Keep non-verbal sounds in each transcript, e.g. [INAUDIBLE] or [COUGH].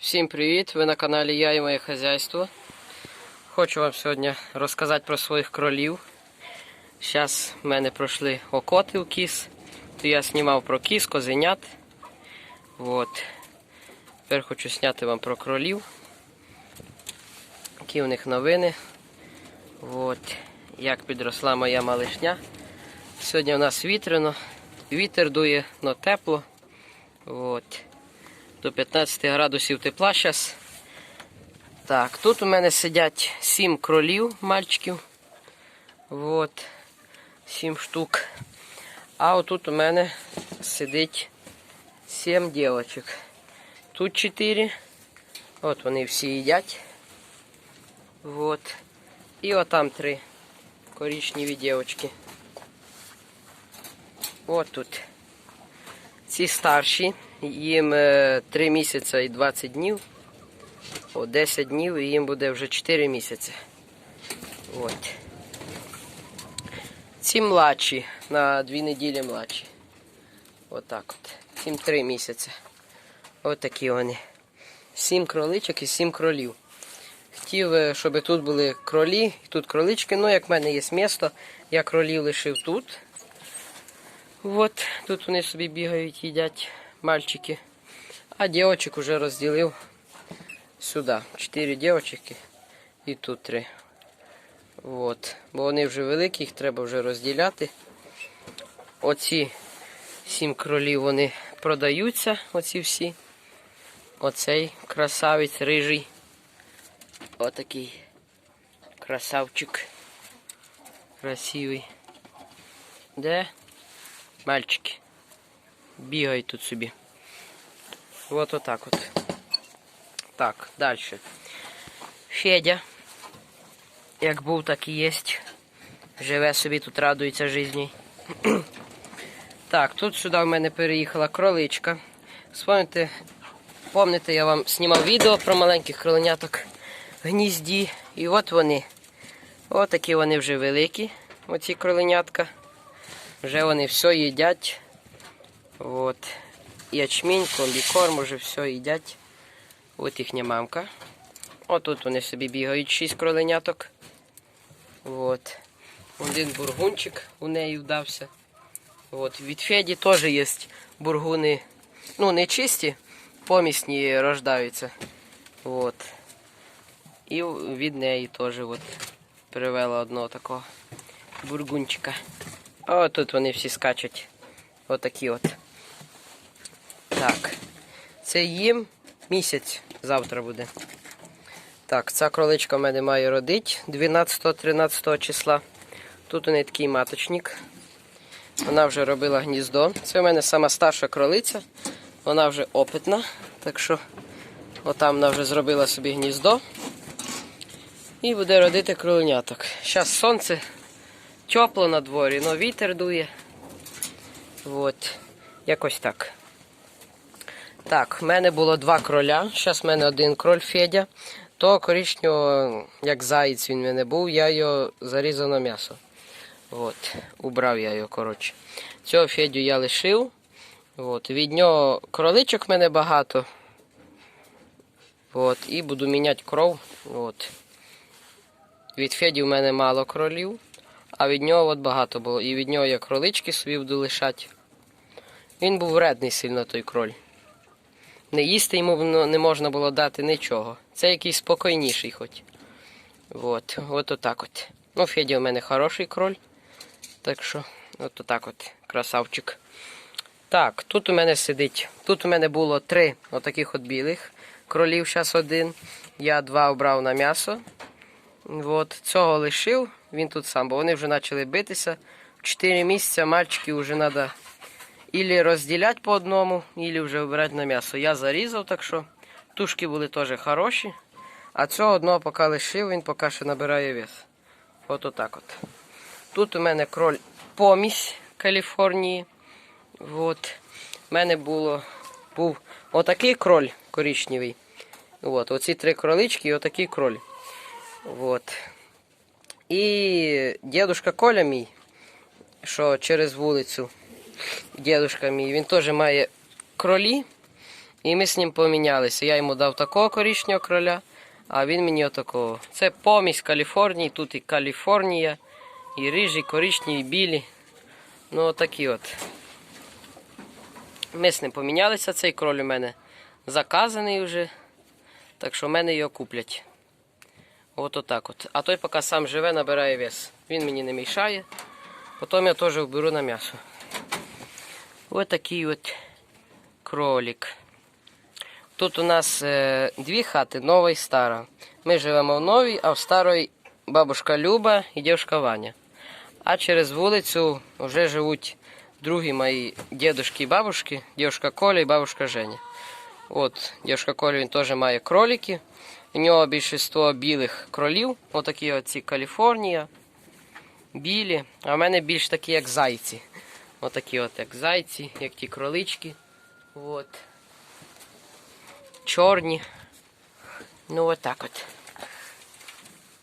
Всім привіт! Ви на каналі Я і моє хазяйство. Хочу вам сьогодні розказати про своїх кролів. Зараз в мене пройшли окоти у кіс. То я знімав про кіс, козенят. От. Тепер хочу зняти вам про кролів. Які у них новини. От. Як підросла моя малишня. Сьогодні у нас вітряно. Вітер дує, но тепло. От. До 15 градусів тепла зараз. Так, тут у мене сидять 7 кролів, мальчиків. От. 7 штук. А отут у мене сидить 7 дівочок. Тут 4. От вони всі їдять. От. І отам 3 коричневі дівочки. От тут. Ці старші, їм 3 місяці і 20 днів. О, 10 днів і їм буде вже 4 місяці. От. Ці младші, на 2 неділі младші. Отак от. Цим 3 місяці. Отакі вони. 7 кроличок і 7 кролів. Хотів, е, щоб тут були кролі, і тут кролички. Ну, як в мене є місто, я кролів лишив тут. От, тут вони собі бігають, їдять мальчики. А дівчик уже розділив сюди. Чотири дівчинки і тут три. От. Бо вони вже великі, їх треба вже розділяти. Оці сім кролів вони продаються, оці всі. Оцей красавець рижий. Отакий красавчик. Красивий. Де? Мальчики. Бігають тут собі. Вот отак от. Так, далі. Федя. Як був, так і є. Живе собі тут, радується житті. [CLEARS THROAT] Так, тут сюди в мене переїхала кроличка. Спомните, помните, я вам знімав відео про маленьких кроленяток в гнізді. І от вони. Отакі вони вже великі, оці кроленятка. Вже вони все їдять. От. Ячмінь, комбікорм, уже все їдять. От їхня мамка. Отут вони собі бігають шість кроленяток. От. Один бургунчик у неї вдався. От. Від Феді теж є бургуни. Ну, не чисті, помісні рождаються. От. І від неї теж от привела одного такого бургунчика. О, тут вони всі скачуть. Отакі от. Так. Це їм місяць завтра буде. Так, ця кроличка в мене має родити 12-13 числа. Тут у неї такий маточник. Вона вже робила гніздо. Це у мене сама старша кролиця. Вона вже опитна. Так що отам вона вже зробила собі гніздо. І буде родити кроленяток. Зараз сонце тепло на дворі, але вітер дує. От. Якось так. Так, в мене було два кроля. Зараз в мене один кроль Федя. То коричневого, як заєць він в мене був, я його зарізав м'ясо. От, убрав я його, коротше. Цього Федю я лишив. От, від нього кроличок в мене багато. От, і буду міняти кров. От. Від Феді в мене мало кролів, а від нього от багато було. І від нього я кролички собі буду лишати. Він був вредний сильно той кроль. Не їсти йому не можна було дати нічого. Це якийсь спокійніший хоч. От, от отак от. Ну, Федя у мене хороший кроль. Так що, от отак от, красавчик. Так, тут у мене сидить. Тут у мене було три отаких от білих кролів, зараз один. Я два обрав на м'ясо. От, цього лишив, він тут сам, бо вони вже почали битися. В 4 місяці мальчики вже треба ілі розділяти по одному, ілі вже вибирати на м'ясо. Я зарізав, так що тушки були теж хороші. А цього одного поки лишив, він поки ще набирає вес. От отак от. Тут у мене кроль помість Каліфорнії. От. У мене було, був отакий кроль коричневий. От, оці три кролички і отакий кроль. Вот. І дедушка Коля мій, що через вулицю, дедушка мій, він теж має кролі. І ми з ним помінялися. Я йому дав такого коричневого кроля, а він мені отакого. Це помість Каліфорнії, тут і Каліфорнія, і рижі, і коричневі, і білі. Ну отакі от. Ми з ним помінялися, цей кроль у мене заказаний вже. Так що в мене його куплять. От отак от. А той поки сам живе, набирає вес. Він мені не мішає. Потім я теж вберу на м'ясо. Ось такий от кролик. Тут у нас е, дві хати, нова і стара. Ми живемо в новій, а в старої бабушка Люба і дівчинка Ваня. А через вулицю вже живуть другі мої дідушки і бабушки, дівчинка Коля і бабушка Женя. От, дівчинка Коля він теж має кролики. У нього більшість білих кролів, отакі оці Каліфорнія, білі. А в мене більш такі, як зайці. Отакі от, як зайці, як ті кролички. От. Чорні. Ну, отак от.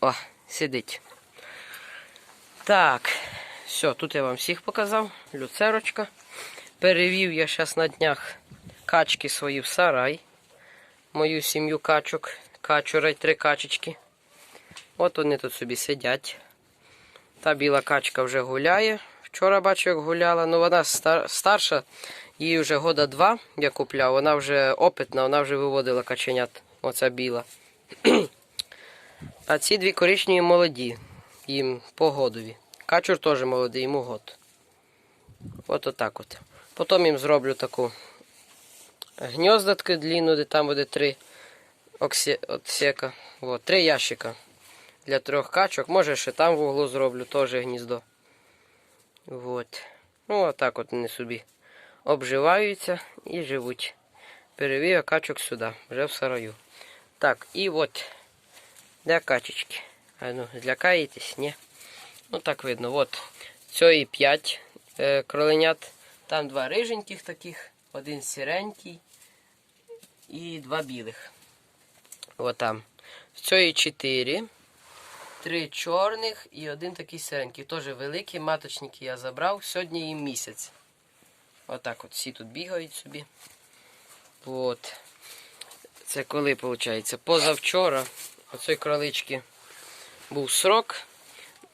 О, сидить. Так, все, тут я вам всіх показав. Люцерочка. Перевів я зараз на днях качки свої в сарай. Мою сім'ю качок. Качура й три качечки. От вони тут собі сидять. Та біла качка вже гуляє. Вчора бачу, як гуляла. Ну вона стар- старша, їй вже года два я купляв. Вона вже опитна, вона вже виводила каченят. Оця біла. [CLEARS THROAT] А ці дві коричневі молоді. Їм погодові. Качур теж молодий, йому год. От отак от. Потім їм зроблю таку гніздатку длинну, де там буде три оксі... отсека. От, три ящика для трьох качок. Може ще там в углу зроблю теж гніздо. От. Ну, отак от вони собі обживаються і живуть. Перевів я качок сюди, вже в сараю. Так, і от. Де качечки? А ну, злякаєтесь? Ні? Ну так видно. От. Цієї 5 е, кроленят. Там два риженьких таких, один сіренький і два білих. От там. В цієї 4. Три чорних і один такий сиренький. Теж великий. Маточники я забрав. Сьогодні їм місяць. Отак от всі тут бігають собі. От. Це коли виходить? Позавчора оцій кролички був срок.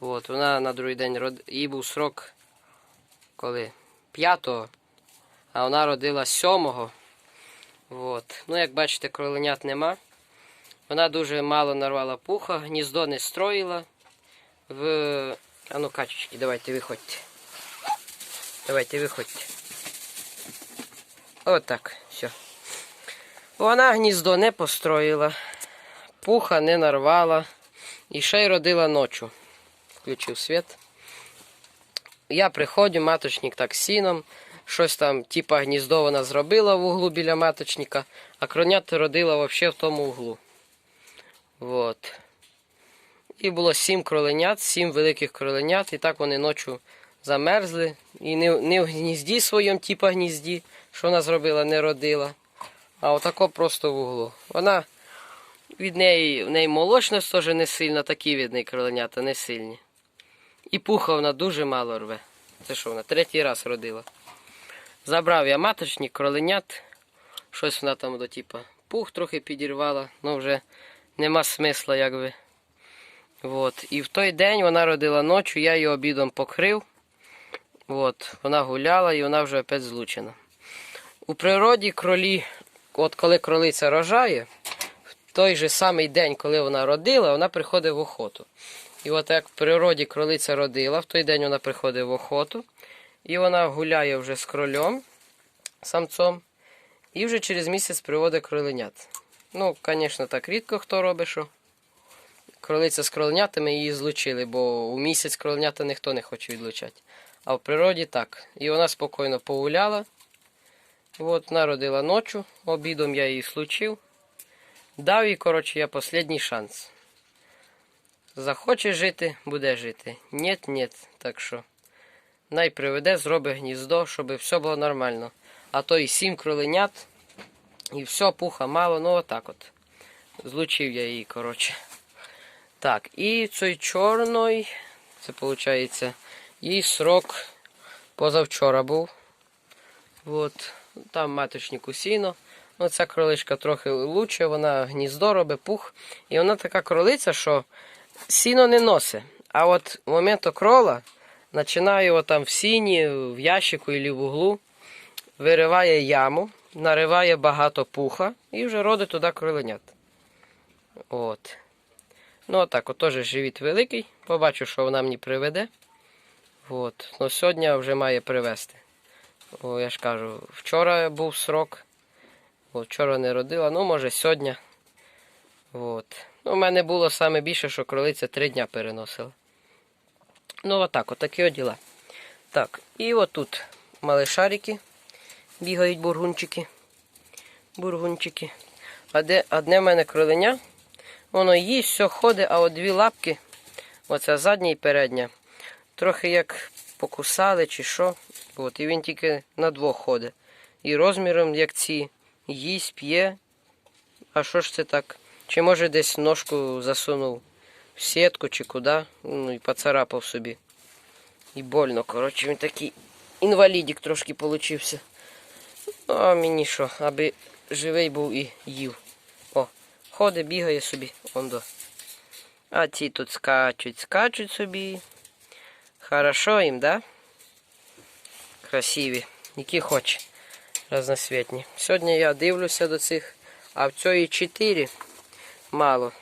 От, вона на другий день род... їй був срок коли? 5-го, а вона родила 7-го. От. Ну, як бачите, кроленят нема. Вона дуже мало нарвала пуха, гніздо не строїла. В... А ну, качечки, давайте виходьте. Давайте виходьте. Отак, все. Вона гніздо не построїла, пуха не нарвала і ще й родила ночу. Включив світ. Я приходжу, маточник так сіном, щось там, типа гніздо вона зробила в углу біля маточника, а кронята родила взагалі в тому углу. Вот. І було сім кроленят, сім великих кроленят, і так вони ночі замерзли. І не, не в гнізді своєму, типа гнізді, що вона зробила, не родила. А отако просто в углу. Вона від неї, в неї молочність теж не сильна, такі від неї кроленята не сильні. І пуха вона дуже мало рве. Це що вона? Третій раз родила. Забрав я маточник, кроленят. Щось вона там до типа пух трохи підірвала, ну вже нема смисла, якби. От. І в той день вона родила ночі, я її обідом покрив. От. Вона гуляла і вона вже опять злучена. У природі кролі, от коли кролиця рожає, в той же самий день, коли вона родила, вона приходить в охоту. І от як в природі кролиця родила, в той день вона приходить в охоту, і вона гуляє вже з кролем, самцом, і вже через місяць приводить кроленят. Ну, звісно, так рідко хто робить, що кролиця з кроленятами її злучили, бо у місяць кроленята ніхто не хоче відлучати. А в природі так. І вона спокійно погуляла. От, народила ночу, обідом я її случив. Дав їй, коротше, я останній шанс. Захоче жити, буде жити. Нєт, нєт. Так що най приведе, зробить гніздо, щоб все було нормально. А то і сім кроленят, і все, пуха мало, ну отак от. Злучив я її, коротше. Так, і цей чорний, це виходить, їй срок позавчора був. От. Там маточнику сіно. Оця кроличка трохи лучше, вона гніздо робить, пух. І вона така кролиця, що сіно не носить. А от в момент окрола починає там в сіні, в ящику або в углу, вириває яму, нариває багато пуха і вже родить туди кроленят. От. Ну, отак, от теж живіт великий. Побачу, що вона мені приведе. От. Ну, сьогодні вже має привезти. О, я ж кажу, вчора був срок. От, вчора не родила, ну може сьогодні. От. Ну, у мене було саме більше, що кролиця три дня переносила. Ну, отак, отакі от діла. Так, і отут малишарики бігають бургунчики. Бургунчики. Одне, одне в мене кроленя. Воно їсть, все ходить, а от дві лапки, оця задня і передня, трохи як покусали чи що. От, і він тільки на двох ходить. І розміром, як ці, їсть, п'є. А що ж це так? Чи може десь ножку засунув в сітку чи куди, ну і поцарапав собі. І больно, коротше, він такий інвалідик трошки получився. А мені що, аби живий був і їв. О, ходить, бігає собі, ондо. А ці тут скачуть, скачуть собі. Хорошо їм, да? Красиві, які хоч разносвітні. Сьогодні я дивлюся до цих, а в цієї 4 мало.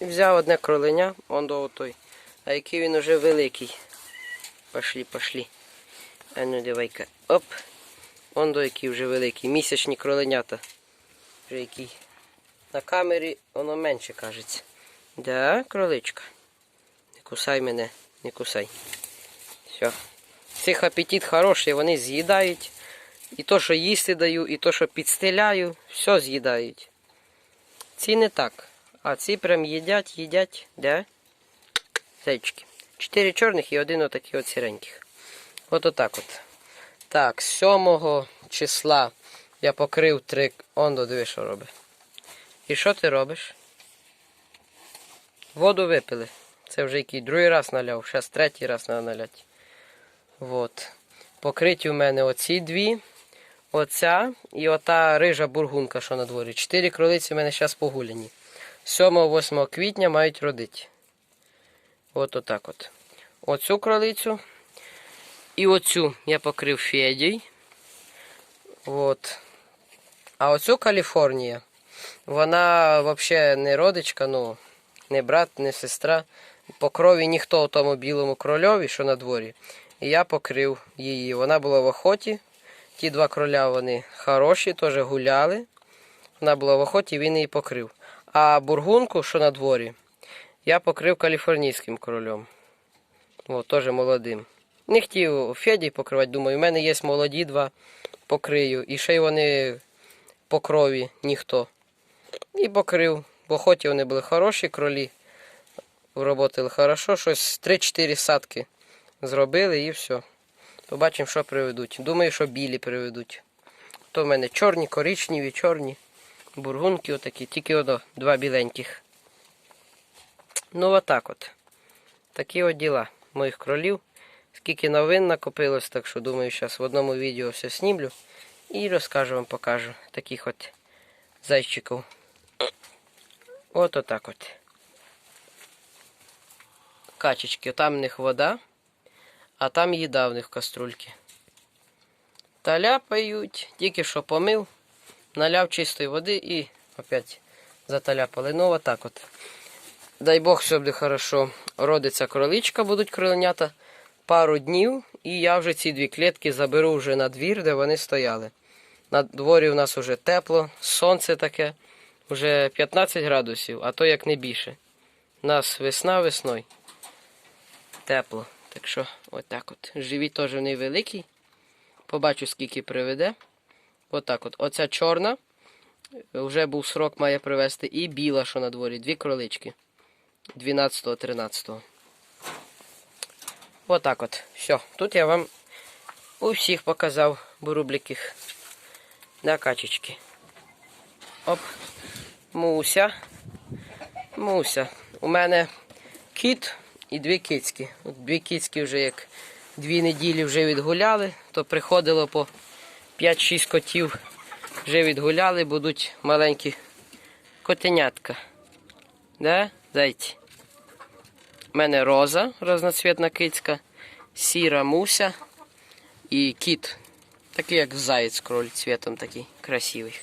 І взяв одне кроленя, он до той. А який він уже великий. Пошлі, пошлі. А ну давай-ка. Оп. Он до який вже великий. Місячні кроленята. Вже який. На камері воно менше кажеться. Да, кроличка. Не кусай мене, не кусай. Все. Цих апетит хороший, вони з'їдають. І то, що їсти даю, і то, що підстеляю, все з'їдають. Ці не так. А ці прям їдять, їдять, де? Зайчики. Чотири чорних і один отакий от сіреньких. От отак от. Так, 7 числа я покрив три. Он до диви, що робить. І що ти робиш? Воду випили. Це вже який другий раз наляв, зараз третій раз треба наляти. От. Покриті у мене оці дві. Оця і ота рижа бургунка, що на дворі. Чотири кролиці у мене зараз погуляні. 7-8 квітня мають родити. От отак от. Оцю кролицю. І оцю я покрив федій. От. А оцю Каліфорнія. Вона взагалі не родичка, ну, не брат, не сестра. По крові ніхто у тому білому крольові, що на дворі. І я покрив її. Вона була в охоті. Ті два кроля вони хороші, теж гуляли. Вона була в охоті, він її покрив. А бургунку, що на дворі, я покрив каліфорнійським кролем. От, теж молодим. Не хотів Феді покривати, думаю, у мене є молоді два, покрию. І ще й вони по крові ніхто. І покрив. В охоті вони були хороші кролі. Вроботили хорошо, щось 3-4 садки зробили і все. Побачимо, що приведуть. Думаю, що білі приведуть. То в мене чорні, коричневі, чорні. Бургунки отакі, тільки одо, два біленьких. Ну, отак от. Такі от діла моїх кролів. Скільки новин накопилось, так що думаю, зараз в одному відео все снімлю. І розкажу вам, покажу таких от зайчиків. От отак от. Качечки, там в них вода, а там їда в них в каструльки. Та ляпають, тільки що помив, наляв чистої води і опять заталяпали. Ну, отак от. Дай Бог, буде хорошо. Родиться кроличка, будуть кроленята пару днів, і я вже ці дві клітки заберу вже на двір, де вони стояли. На дворі у нас вже тепло, сонце таке, вже 15 градусів, а то як не більше. У нас весна весною. Тепло. Так що, отак от. Живіт теж невеликий. Побачу, скільки приведе. Отак от. Оця чорна. Вже був срок, має привезти. І біла, що на дворі. Дві кролички. 12-13. Отак от. Все. Тут я вам у всіх показав бурубліких на качечки. Оп. Муся. Муся. У мене кіт і дві кицьки. От дві кицьки вже як дві неділі вже відгуляли, то приходило по 5-6 котів Вже відгуляли, будуть маленькі котенятка. Да, зайці? У мене роза разноцвітна кицька, сіра муся і кіт. Такий як заєць кроль цвітом такий красивий.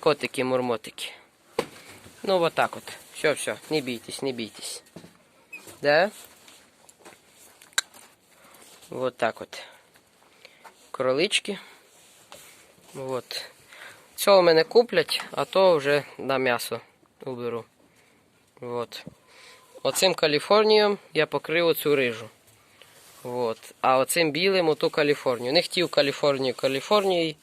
Котики, мурмотики. Ну вот так вот. Все, все, не бійтесь, не бійтесь. Да? Вот так от. Кролички. Вот. Цього мене куплять, а то вже на м'ясо уберу. Вот. Оцим Каліфорнієм я покрив оцю рижу. Вот. А оцим білим оту Каліфорнію. Не хотів Каліфорнію Каліфорнією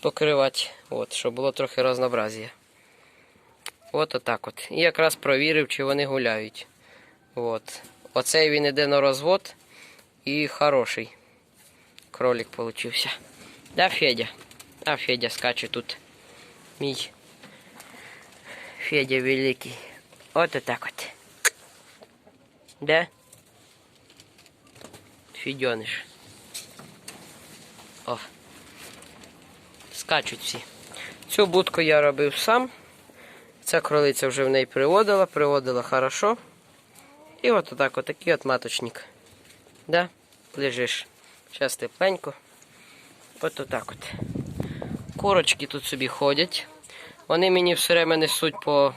покривати, от, щоб було трохи разнообразія. От отак от. І якраз провірив, чи вони гуляють. От. Оцей він іде на розвод і хороший кролик получився. Да, Федя? А Федя скаче тут. Мій Федя великий. От отак от. Да? Феденыш. О. Скачуть всі. Цю будку я робив сам. Ця кролиця вже в неї приводила, приводила хорошо. І от отак, отакий от маточник. Да? Лежиш. Зараз тепленько. От отак от. Курочки тут собі ходять. Вони мені все время несуть по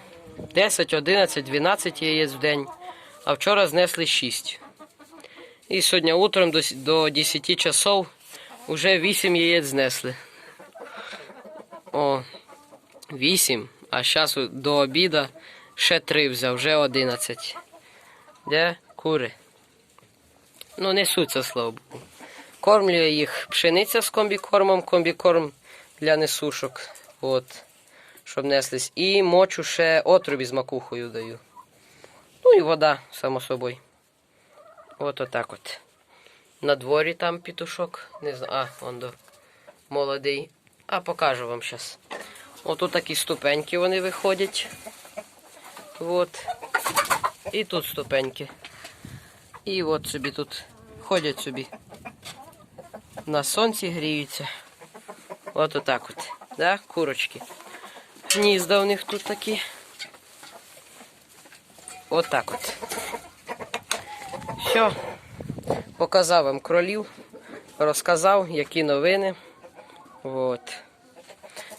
10, 11, 12 яєць в день. А вчора знесли 6. І сьогодні утром до, 10 часов вже 8 яєць знесли. О, 8. А зараз до обіду ще 3 взяв, вже 11. Де кури? Ну, несуться, слава Богу. Кормлюю їх пшениця з комбікормом, комбікорм для несушок. От, щоб неслись. І мочу ще отрубі з макухою даю. Ну і вода, само собою. От отак от. На дворі там петушок. Не знаю. А, он до молодий. А покажу вам зараз. Отут такі ступеньки вони виходять. От. І тут ступеньки. І от собі тут ходять собі. На сонці гріються. От отак от. Да? Курочки. Гнізда у них тут такі. От так от. Все. Показав вам кролів, розказав, які новини. От.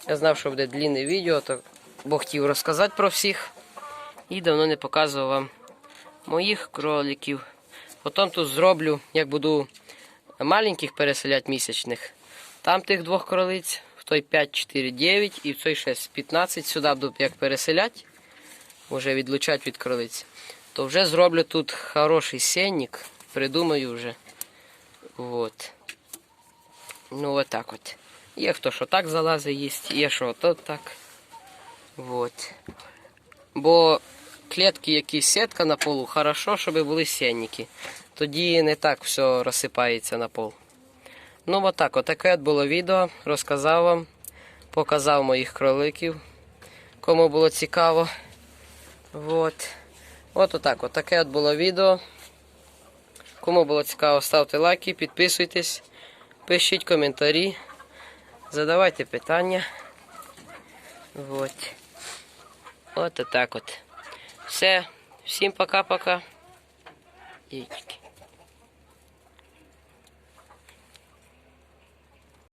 Я знав, що буде длінне відео, то бо хотів розказати про всіх. І давно не показував вам моїх кроликів. Потім тут зроблю, як буду маленьких переселяти місячних. Там тих двох кролиць, в той 5, 4, 9 і в той 6, 15. Сюди буду як переселяти, вже відлучати від кролиць. То вже зроблю тут хороший сенник, придумаю вже. Вот. Ну от так от. Є хто що так залазить їсть, є що то так. Вот. Бо клітки, які сітка на полу, хорошо, щоб були сенники. Тоді не так все розсипається на пол. Ну, отак, отаке от було відео. Розказав вам, показав моїх кроликів, кому було цікаво. Вот. От отак, от таке от було відео. Кому було цікаво, ставте лайки, підписуйтесь, пишіть коментарі, задавайте питання. Вот. От отак от. Все. Всім пока-пока. Яєчки.